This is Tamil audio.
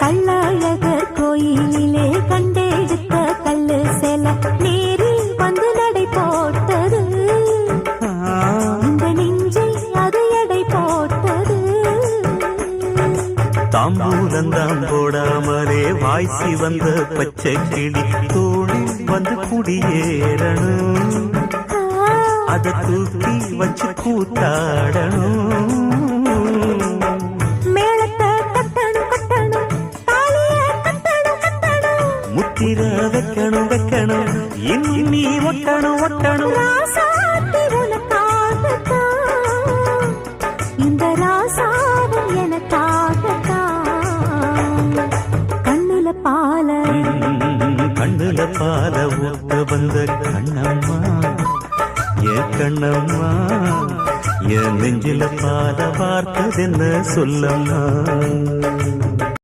கள்ளழகர் கோயிலிலே கண்டெடுத்த கல்லு செல நேரில் வந்து நடை போட்டது. இந்த நெஞ்சில் அது எடை போட்டது. தாம்பூலந்தாம் போடாமலே வாய்ச்சி வந்த பச்சை கிளி தோழி வந்து குடியேறணும். அத தூக்கி வச்சு கூத்தாடணும். முத்திர வைக்கணும் வைக்கணும். இன்னும் நீ ஒட்டணும் ஒட்டணும். இந்த ராசாவும் எனக்காகத்தான் கண்ணுல பால கண்ணுல பால ஊத்த வந்த கண்ணம்மா. என் கண்ணம்மா என் நெஞ்சில பால பார்த்ததென்ன சொல்லம்மா.